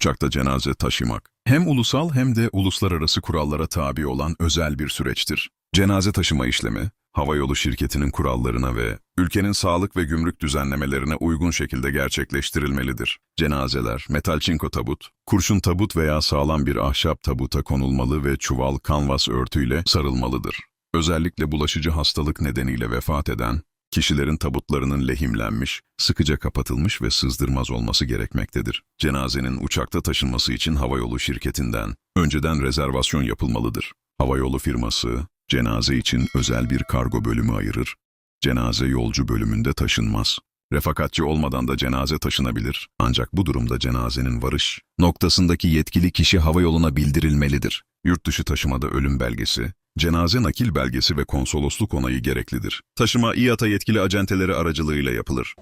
Uçakta cenaze taşımak hem ulusal hem de uluslararası kurallara tabi olan özel bir süreçtir. Cenaze taşıma işlemi, havayolu şirketinin kurallarına ve ülkenin sağlık ve gümrük düzenlemelerine uygun şekilde gerçekleştirilmelidir. Cenazeler, metal çinko tabut, kurşun tabut veya sağlam bir ahşap tabuta konulmalı ve çuval kanvas örtüyle sarılmalıdır. Özellikle bulaşıcı hastalık nedeniyle vefat eden, kişilerin tabutlarının lehimlenmiş, sıkıca kapatılmış ve sızdırmaz olması gerekmektedir. Cenazenin uçakta taşınması için havayolu şirketinden önceden rezervasyon yapılmalıdır. Havayolu firması, cenaze için özel bir kargo bölümü ayırır. Cenaze yolcu bölümünde taşınmaz. Refakatçi olmadan da cenaze taşınabilir. Ancak bu durumda cenazenin varış noktasındaki yetkili kişi havayoluna bildirilmelidir. Yurt dışı taşımada ölüm belgesi, cenaze nakil belgesi ve konsolosluk onayı gereklidir. Taşıma İATA yetkili acenteleri aracılığıyla yapılır.